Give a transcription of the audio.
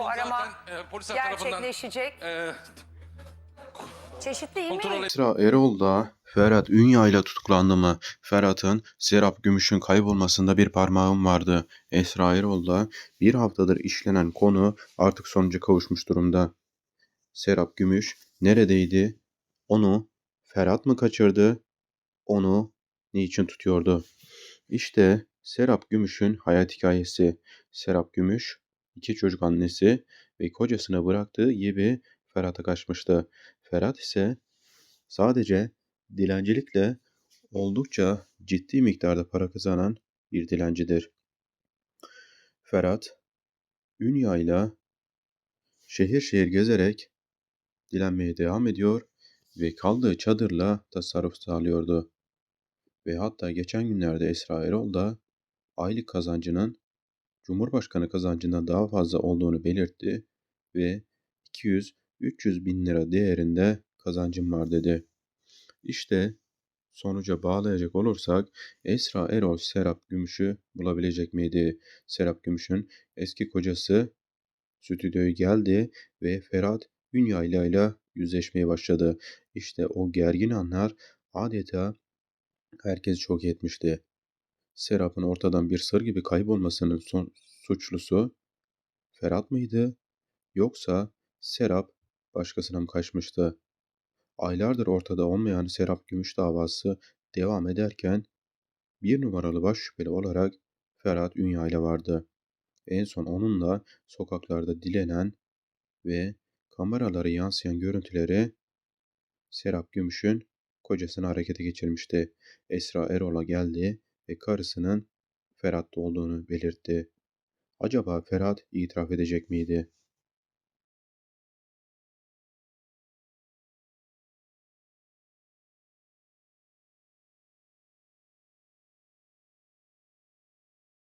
Bu arama Zaten, e, polisler tarafından gerçekleşecek. e, Çeşitli kontrol e-mail Esra Erol da Ferhat Ünya ile tutuklandı mı? Ferhat'ın Serap Gümüş'ün kaybolmasında bir parmağım vardı. Esra Erol da bir haftadır işlenen konu artık sonuca kavuşmuş durumda. Serap Gümüş neredeydi? Onu Ferhat mı kaçırdı? Onu niçin tutuyordu? İşte Serap Gümüş'ün hayat hikayesi. Serap Gümüş iki çocuk annesi ve kocasını bıraktığı gibi Ferhat'a kaçmıştı. Ferhat ise sadece dilencilikle oldukça ciddi miktarda para kazanan bir dilencidir. Ferhat, Ünya'yla şehir şehir gezerek dilenmeye devam ediyor ve kaldığı çadırla tasarruf sağlıyordu. Ve hatta geçen günlerde Esra Erol da aylık kazancının Cumhurbaşkanı kazancından daha fazla olduğunu belirtti ve 200-300 bin lira değerinde kazancım var dedi. İşte sonuca bağlayacak olursak Esra Erol Serap Gümüş'ü bulabilecek miydi? Serap Gümüş'ün eski kocası stüdyoya geldi ve Ferhat Ünyayla ile yüzleşmeye başladı. İşte o gergin anlar adeta herkes çok etmişti. Serap'ın ortadan bir sır gibi kaybolmasının son suçlusu Ferhat mıydı? Yoksa Serap başkasına mı kaçmıştı? Aylardır ortada olmayan Serap Gümüş davası devam ederken bir numaralı baş şüpheli olarak Ferhat Ünyayla vardı. En son onunla sokaklarda dilenen ve kameralara yansıyan görüntüleri Serap Gümüş'ün kocasını harekete geçirmişti. Esra Erol'a geldi ve karısının Ferhat'ta olduğunu belirtti. Acaba Ferhat itiraf edecek miydi?